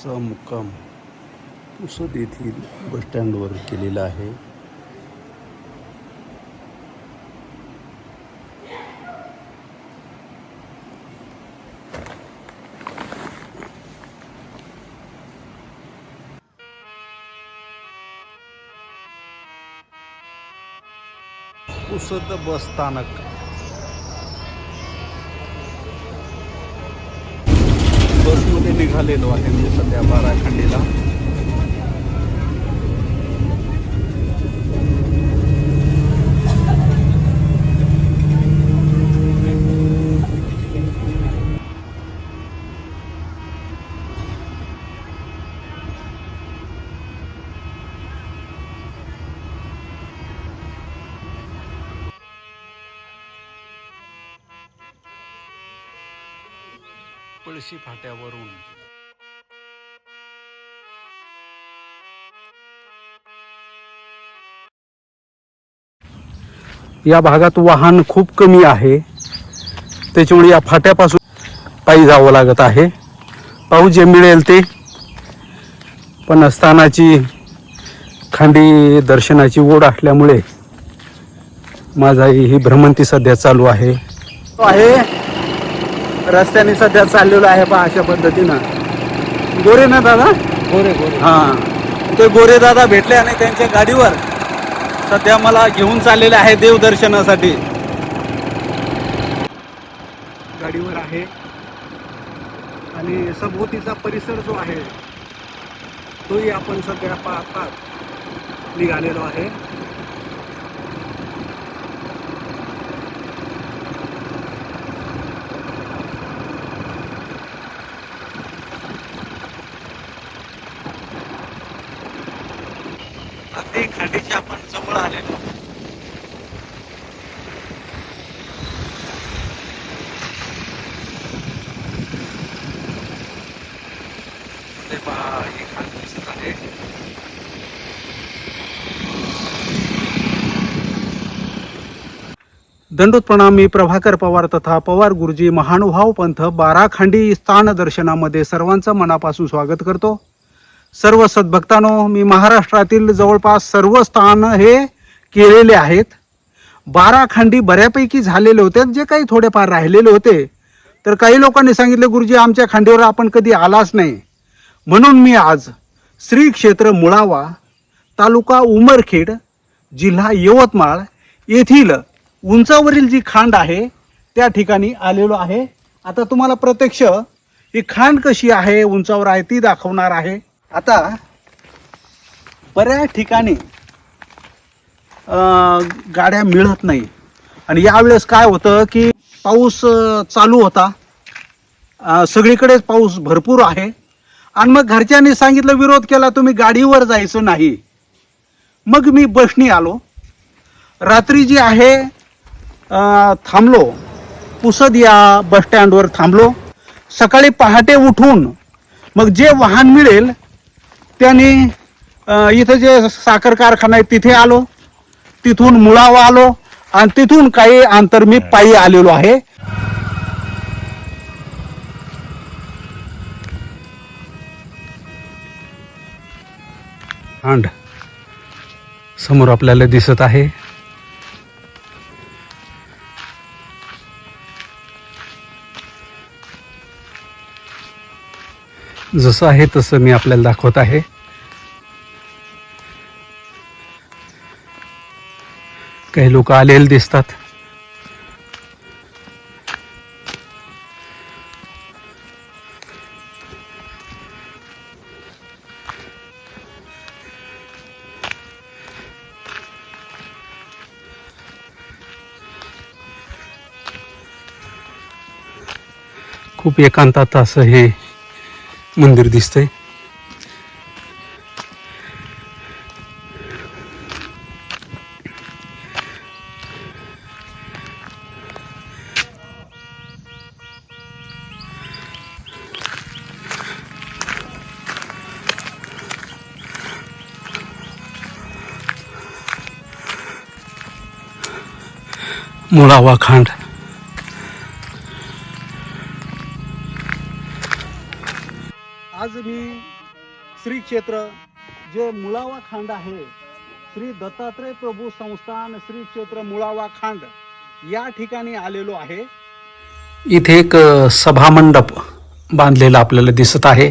आजचा मुक्काम पुसद येथील बसस्टँडवर केलेला आहे. पुसद बस स्थानक निघालेलो आहे मी सध्या फाट्यावरून. या भागात वाहन खूप कमी आहे. त्याच्यामुळे या फाट्यापासून पायी जावं लागत आहे. पाहू जे मिळेल ते. पण स्थानाची खांडी दर्शनाची ओढ असल्यामुळे माझा ही भ्रमंती सध्या चालू आहे. आहे. रस्त्याने सध्या चाललेलो आहे पहा अशा पद्धतीनं. गोरे ना दादा? गोरे गोरे. हा. ते गोरे दादा भेटले आणि त्यांच्या गाडीवर सध्या मला घेऊन चाललेले आहे देवदर्शनासाठी. गाडीवर आहे. आणि सभोवतीचा परिसर जो आहे तोही आपण सध्या पाहतात निघालेलो आहे. अगदी खाडीच्या आपण जवळ आलेलो. दंडोत प्रणाम मी प्रभाकर पवार तथा पवार गुरुजी महानुभाव पंथ बाराखंडी स्थान दर्शनामध्ये सर्वांचं मनापासून स्वागत करतो. सर्व सद्भक्तांनो मी महाराष्ट्रातील जवळपास सर्व स्थान हे केलेले आहेत. बारा खंडी बऱ्यापैकी झालेले होते जे काही थोडेफार राहिलेले होते. तर काही लोकांनी सांगितले गुरुजी आमच्या खांडीवर आपण कधी आलाच नाही. म्हणून मी आज श्री क्षेत्र मुळावा तालुका उमरखेड जिल्हा यवतमाळ येथील उंचावरील जी खांड आहे त्या ठिकाणी आलेलो आहे. आता तुम्हाला प्रत्यक्ष ही खांड कशी आहे उंचावर आहे ती दाखवणार आहे. आता बऱ्याच ठिकाणी अं, गाड्या मिळत नाही. आणि यावेळेस काय होतं की पाऊस चालू होता. सगळीकडेच पाऊस भरपूर आहे. आणि मग घरच्यांनी सांगितलं विरोध केला तुम्ही गाडीवर जायचं नाही. मग मी बसनी आलो. रात्री जी आहे थांबलो. पुसद या बसस्टँडवर थांबलो. सकाळी पहाटे उठून मग जे वाहन मिळेल त्याने इथं जे साखर कारखाना आहे तिथे आलो. तिथून मुळावा आलो. आणि तिथून काही अंतर मी पायी आलेलो आहे. अंड समोर आपल्याला दिसत आहे. जसं आहे तसं मी आपल्याला दाखवत आहे. काही लोक आलेले दिसतात. खूप एकांतात असं हे मंदिर दिसतंय. मुळावा खांड. क्षेत्र जे मुळावा खांड आहे श्री दत्तात्रय प्रभू संस्थान श्री क्षेत्र मुळावा खांड या ठिकाणी आलेलो आहे. इथे एक सभामंडप बांधलेला आपल्याला दिसत आहे.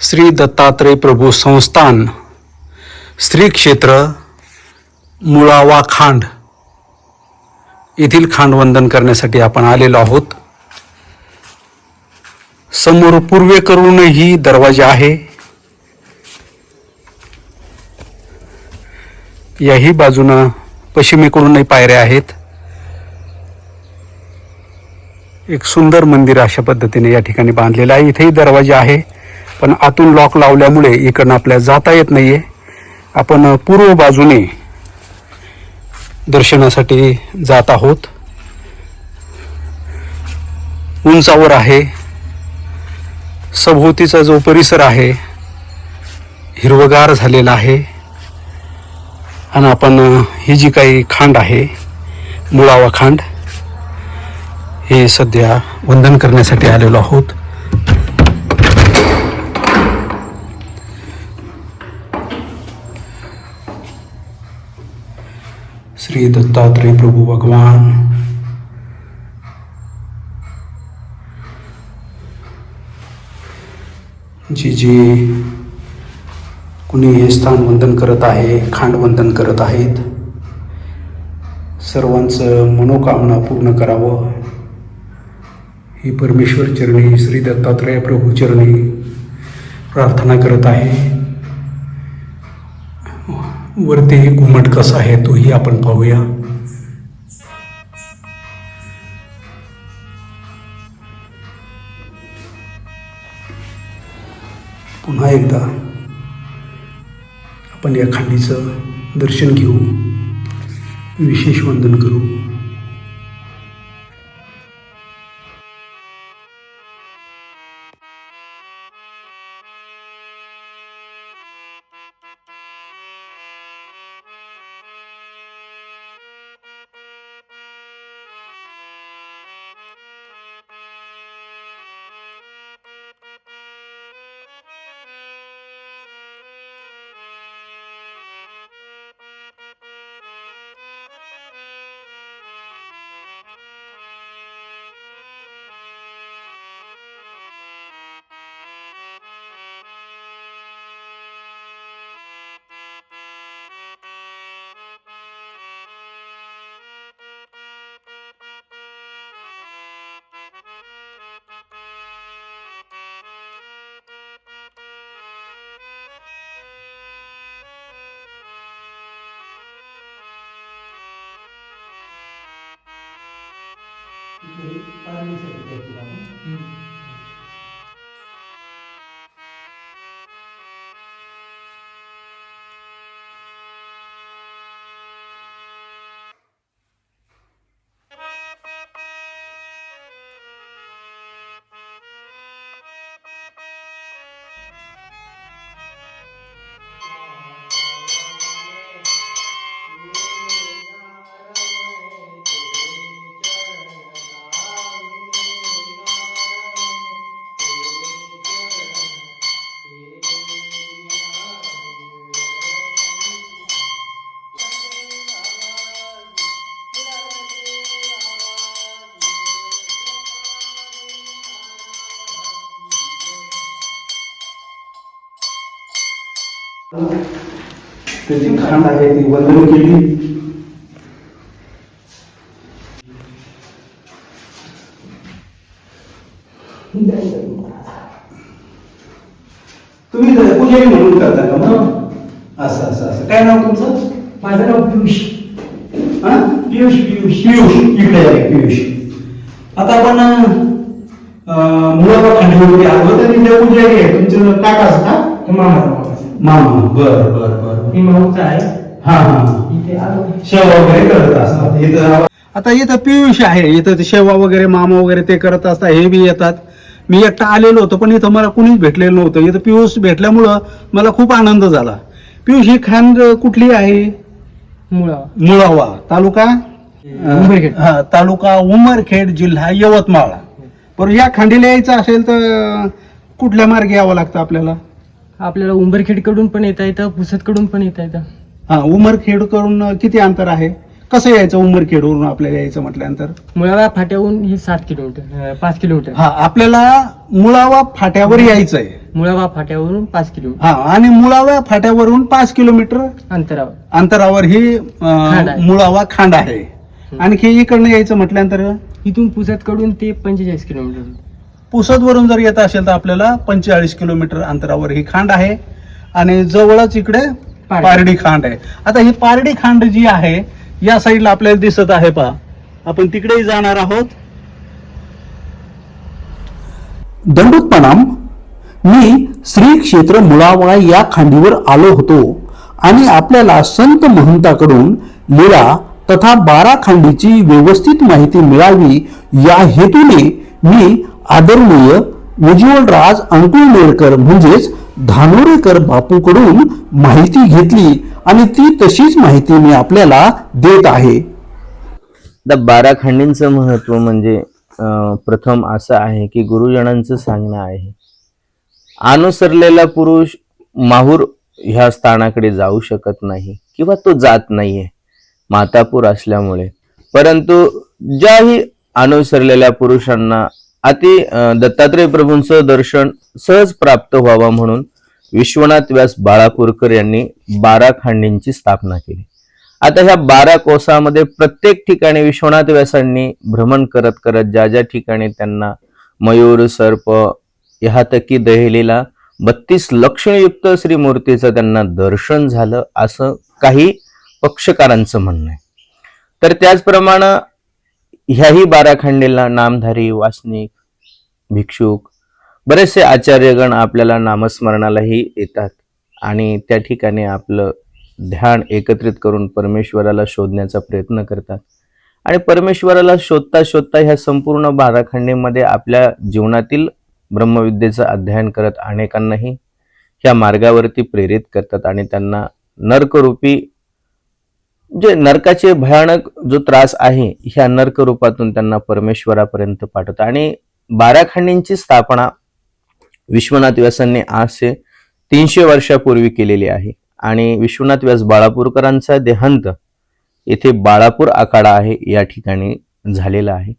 श्री दत्तात्रय प्रभू संस्थान श्री क्षेत्र मुळावा खांड. येथील खांडवंदन करण्यासाठी आपण आलेलो आहोत. समोर पूर्वेकडूनही दरवाजा आहे. याही बाजूनं पश्चिमेकडूनही पायऱ्या आहेत. एक सुंदर मंदिर अशा पद्धतीने या ठिकाणी बांधलेलं आहे. इथेही दरवाजा आहे पण आतून लॉक लावल्यामुळे इकडनं आपल्याला जाता येत नाहीये. आपण पूर्व बाजूने दर्शनासाठी जात आहोत. उंचावर आहे सभोवतीचा जो परिसर आहे हिरवगार झालेला आहे. आणि आपण ही जी काही खांड आहे मुळावा खांड हे सध्या वंदन करण्यासाठी आलेलो आहोत. श्री दत्तात्रय प्रभू भगवान ची जी कुणी हे स्थान वंदन करत आहे खांड वंदन करत आहेत सर्वांचं मनोकामना पूर्ण करावं. ही परमेश्वर चरणी श्री दत्तात्रय प्रभू चरणी प्रार्थना करत आहे. वरती घुमट कसा आहे तोही आपण पाहूया. पुन्हा एकदा आपण या खांडीचं दर्शन घेऊ. विशेष वंदन करू. पारडीसाठी त्याची खांड आहे ती वंदन केली. तुम्ही पुजारी म्हणून करता का मग? असं असं असं. काय नाव तुमचं? माझं नाव पियुष. हा? पियुष पियुष. पियुष इकडे आहे पियुष. आता आपण अं, मुळाबा खांडीवरती आलो तर इथे पुजारी आहे तुमचं काकाच का? तो मामाचा. मामा मामा. बर बर बर. मी आहे. हा हा. इथे आलो सेवा वगैरे करत असतात. इथं आता इथं पियुष आहे. इथं ते सेवा वगैरे मामा वगैरे ते करत असतात हे बी येतात. मी एकटा आलेलो होतो पण इथं मला कुणीच भेटलेलं नव्हतं. इथं पियुष भेटल्यामुळं मला खूप आनंद झाला. पियुष ही खांड कुठली आहे? मुळा मुळावा. तालुका? उमरखेड. हा, तालुका उमरखेड जिल्हा यवतमाळ. बरं या खांडीला यायचं असेल तर कुठल्या मार्गे यावं लागतं आपल्याला? आपल्याला उंबरखेडकडून पण येता येतं पुसदकडून पण येता येतं. हा उमरखेड करून किती अंतर आहे? कसं यायचं उमरखेडवरून आपल्याला यायचं म्हटल्यानंतर? मुळाव्या फाट्याहून ही सात किलोमीटर अं, पाच किलोमीटर. हा आपल्याला मुळावा फाट्यावर यायचंय. मुळावा फाट्यावरून पाच किलोमीटर. हा आणि मुळावा फाट्यावरून पाच किलोमीटर अंतरावर. अंतरावर ही खांड अं, आहे. मुळावा खांड आहे. आणखी इकडनं यायचं म्हटल्यानंतर? इथून पुसदकडून ते पंचेचाळीस किलोमीटर. पुसदवरून जर येत असेल तर आपल्याला पंचेचाळीस किलोमीटर अंतरावर ही खांड आहे आणि जवळच इकडे पारडी. खांड आहे. आता ही पारडी खांड जी आहे या साईडला आपल्याला दिसत आहे पहा. आपण तिकडेही जाणार आहोत. दंडोत प्रणाम मी श्री क्षेत्र मुळावा या खांडीवर आलो होतो आणि आपल्याला संत महंताकडून लीळा तथा बारा खांडीची व्यवस्थित माहिती मिळावी या हेतूने मी आदरणीय उज्ज्वलराज अंकुल नेरकर म्हणजेच धानोरेकर बापूकडून माहिती घेतली आणि ती तशीच माहिती मी आपल्याला देत आहे. आता बारा खंडींचं महत्त्व म्हणजे प्रथम असं आहे की गुरुजनांचं सांगणं आहे. अनुसरलेला पुरुष माहूर ह्या स्थानाकडे जाऊ शकत नाही किंवा तो जात नाहीये मातापूर असल्यामुळे. परंतु ज्याही अनुसरलेल्या पुरुषांना अति दत्तात्रय प्रभूंचं दर्शन सहज प्राप्त व्हावं म्हणून विश्वनाथ व्यास बाळापूरकर यांनी बारा खांडींची स्थापना केली. आता ह्या बारा कोसामध्ये प्रत्येक ठिकाणी विश्वनाथ व्यासांनी भ्रमण करत करत ज्या ज्या ठिकाणी त्यांना मयूर सर्प ह्यातकी दहेलीला बत्तीस लक्षणयुक्त श्री मूर्तीचं त्यांना दर्शन झालं असं काही पक्षकारांचं म्हणणं आहे. तर त्याचप्रमाणे ह्याही बारा खंडेला नामधारी वासनिक भिक्षुक बरेचसे आचार्यगण आपल्याला नामस्मरणालाही येतात आणि त्या ठिकाणी आपलं ध्यान एकत्रित करून परमेश्वराला शोधण्याचा प्रयत्न करतात. आणि परमेश्वराला शोधता शोधता ह्या संपूर्ण बाराखंडीमध्ये आपल्या जीवनातील ब्रह्मविद्येचं अध्ययन करत अनेकांनाही ह्या मार्गावरती प्रेरित करतात आणि त्यांना नर्करूपी जे नरकाचे भयानक जो त्रास आहे ह्या नरक रूपातून त्यांना परमेश्वरापर्यंत पाठवतात आणि बाराखंडींची स्थापना विश्वनाथ व्यासांनी आज तीनशे वर्षापूर्वी केलेली आहे. आणि विश्वनाथ व्यास बाळापूरकरांचा देहांत येथे बाळापूर आखाडा आहे या ठिकाणी झालेला आहे.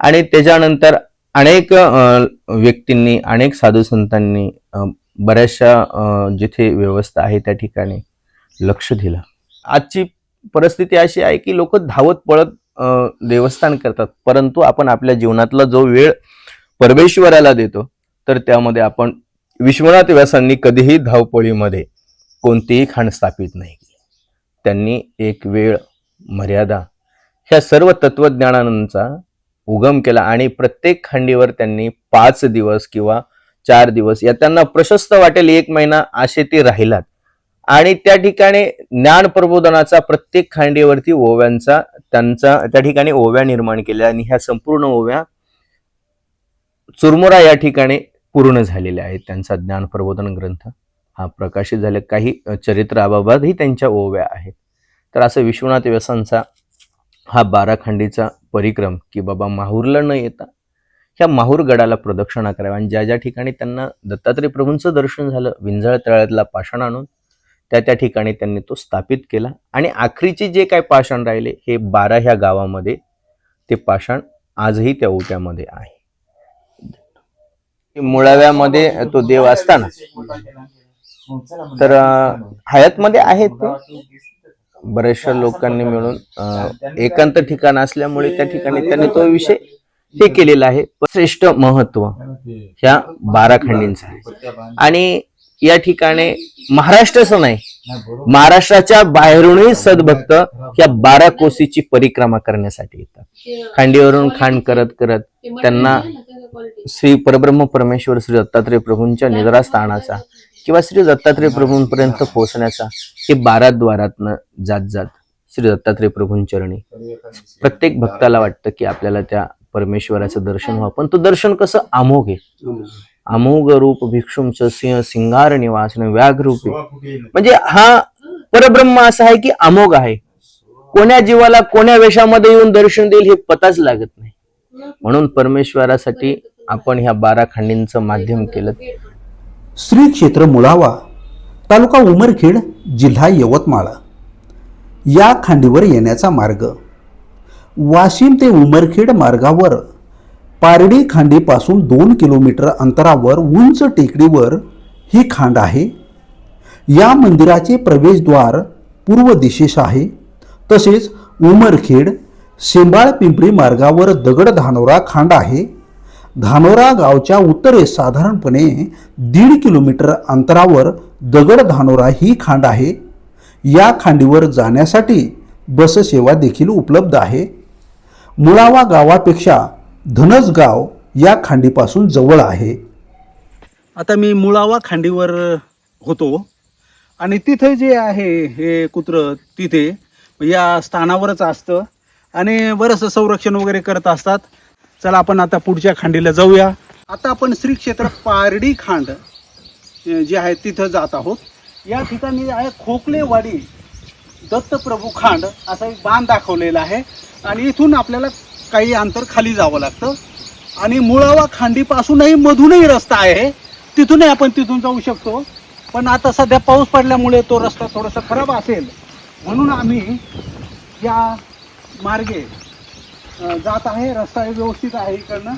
आणि त्याच्यानंतर अनेक व्यक्तींनी अनेक साधू संतांनी बऱ्याचशा जिथे व्यवस्था आहे त्या ठिकाणी लक्ष दिलं. आजची परिस्थिती अशी आहे की लोक धावत पळत देवस्थान करतात. परंतु आपण आपल्या जीवनातला जो वेळ परमेश्वराला देतो तर त्यामध्ये आपण विश्वनाथ व्यासांनी कधीही धावपळीमध्ये कोणतीही खाण स्थापित नाही केली. त्यांनी एक वेळ मर्यादा ह्या सर्व तत्वज्ञानांचा उगम केला आणि प्रत्येक खांडीवर त्यांनी पाच दिवस किंवा चार दिवस या त्यांना प्रशस्त वाटेल एक महिना असे ते राहिलात. आणि त्या ठिकाणी ज्ञान प्रबोधनाचा प्रत्येक खांडीवरती ओव्यांचा त्यांचा त्या ठिकाणी ओव्या निर्माण केल्या आणि ह्या संपूर्ण ओव्या चुरमुरा या ठिकाणी पूर्ण झालेल्या आहेत. त्यांचा ज्ञान प्रबोधन ग्रंथ हा प्रकाशित झाले काही चरित्राबाबतही त्यांच्या ओव्या आहेत. तर असं विश्वनाथ व्यसांचा हा बाराखंडीचा परिक्रम की बाबा माहूरला न येता ह्या माहूर गडाला प्रदक्षिणा कराव्या आणि ज्या ज्या ठिकाणी त्यांना दत्तात्रय प्रभूंचं दर्शन झालं विंजळ तळ्यातला पाषाण आणून त्या त्या ठिकाणी त्यांनी तो स्थापित केला. आणि आखरीचे जे काय पाषाण राहिले हे बारा ह्या गावामध्ये ते पाषाण आजही त्या ओट्यामध्ये आहे. मुळाव्यामध्ये तो देव असताना. तर हयातमध्ये आहेत ते. बऱ्याचशा लोकांनी मिळून एकांत ठिकाण असल्यामुळे त्या ठिकाणी त्यांनी तो विषय हे केलेला आहे. श्रेष्ठ महत्त्व ह्या बारा खंडींचा आहे. आणि या ठिकाणी महाराष्ट्राचं नाही महाराष्ट्राच्या बाहेरूनही सद्भक्त या बारा कोसीची परिक्रमा करण्यासाठी येतात. खांडीवरून खांड करत करत त्यांना श्री परब्रह्म परमेश्वर श्री दत्तात्रय प्रभूंच्या निद्रास्थानाचा किंवा श्री दत्तात्रय प्रभूंपर्यंत पोहोचण्याचा हे बारा द्वारातनं जात जात श्री दत्तात्रय प्रभूंचरणी प्रत्येक भक्ताला वाटतं की आपल्याला त्या परमेश्वराचं दर्शन व्हावं पण तो दर्शन कसं अमोघ आहे? अमोघ रूप भिक्षुमच सिंह सिंगार निवास व्याघ्र रूपी म्हणजे हा परब्रह्म असा आहे की अमोघ आहे. कोण्या जीवाला कोण्या वेशामध्ये येऊन दर्शन देईल हे पताच लागत नाही. म्हणून परमेश्वरासाठी आपण ह्या बारा खांडींचं माध्यम केलं. श्री क्षेत्र मुळावा तालुका उमरखेड जिल्हा यवतमाळ. या खांडीवर येण्याचा मार्ग. वाशिम ते उमरखेड मार्गावर पारडी खांडीपासून दोन किलोमीटर अंतरावर उंच टेकडीवर ही खांड आहे. या मंदिराचे प्रवेशद्वार पूर्व दिशेस आहे. तसेच उमरखेड शेंबाळ पिंपरी मार्गावर दगड धानोरा खांड आहे. धानोरा गावच्या उत्तरेस साधारणपणे दीड किलोमीटर अंतरावर दगड धानोरा ही खांड आहे. या खांडीवर जाण्यासाठी बससेवा देखील उपलब्ध आहे. मुळावा गावापेक्षा धनसगाव या खांडीपासून जवळ आहे. आता मी मुळावा खांडीवर होतो आणि तिथे जे आहे हे कुत्रं तिथे या स्थानावरच असतं आणि बरंचसं संरक्षण वगैरे करत असतात. चला आपण आता पुढच्या खांडीला जाऊया. आता आपण श्री क्षेत्र पारडी खांड जे आहे तिथं जात आहोत. या ठिकाणी आहे खोकलेवाडी दत्तप्रभू खांड असा एक बांध दाखवलेला आहे. आणि इथून आपल्याला काही अंतर खाली जावं लागतं. आणि मुळावा खांडीपासूनही मधूनही रस्ता आहे. तिथूनही आपण तिथून जाऊ शकतो. पण आता सध्या पाऊस पडल्यामुळे तो रस्ता थोडासा खराब असेल. म्हणून आम्ही या मार्गे जात आहे. रस्ता व्यवस्थित आहे इकडनं.